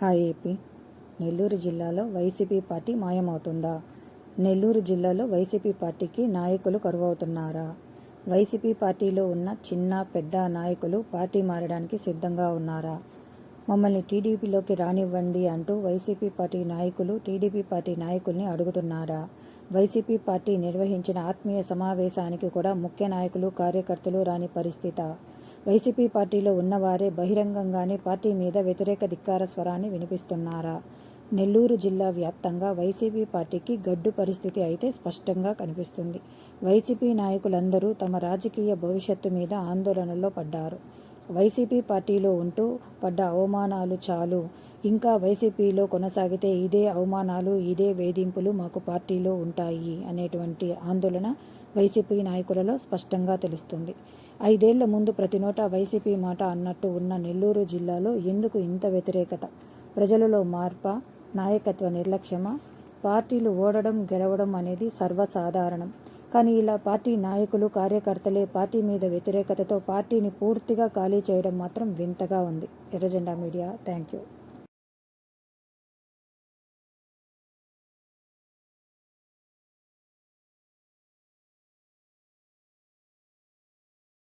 Hi AP. Nellore జిల్లాలో YCP party మాయమవుతుందా? Nellore జిల్లాలో YCP పార్టీకి నాయకులు కరువవుతున్నారా? వైసీపీ పార్టీలో ఉన్న చిన్న పెద్ద నాయకులు పార్టీ మారడానికి సిద్ధంగా ఉన్నారా? మమ్మల్ని టీడీపీలోకి రానివ్వండి అంటూ వైసీపీ పార్టీ నాయకులు టీడీపీ పార్టీ నాయకుల్ని అడుగుతున్నారా? వైసీపీ పార్టీ నిర్వహించిన ఆత్మీయ సమావేశానికి కూడా ముఖ్య నాయకులు కార్యకర్తలు రాని పరిస్థితి. వైసీపీ పార్టీలో ఉన్నవారే బహిరంగంగానే పార్టీ మీద వ్యతిరేక ధిక్కార స్వరాన్ని వినిపిస్తున్నారా? నెల్లూరు జిల్లా వ్యాప్తంగా వైసీపీ పార్టీకి గడ్డు పరిస్థితి అయితే స్పష్టంగా కనిపిస్తుంది. వైసీపీ నాయకులందరూ తమ రాజకీయ భవిష్యత్తు మీద ఆందోళనలో పడ్డారు. వైసీపీ పార్టీలో ఉంటూ పడ్డ అవమానాలు చాలు. ఇంకా వైసీపీలో కొనసాగితే ఇదే అవమానాలు ఇదే వేధింపులు మాకు పార్టీలో ఉంటాయి అనేటువంటి ఆందోళన వైసీపీ నాయకులలో స్పష్టంగా తెలుస్తుంది. ఐదేళ్ళ ముందు ప్రతి నోట వైసీపీ మాట అన్నట్టు ఉన్న నెల్లూరు జిల్లాలో ఎందుకు ఇంత వ్యతిరేకత? ప్రజలలో మార్ప నాయకత్వ నిర్లక్ష్యమా? పార్టీలు ఓడడం గెలవడం అనేది సర్వసాధారణం. కానీ ఇలా పార్టీ నాయకులు కార్యకర్తలే పార్టీ మీద వ్యతిరేకతతో పార్టీని పూర్తిగా ఖాళీ చేయడం మాత్రం వింతగా ఉంది. ఎర్రజెండా మీడియా థ్యాంక్ యూ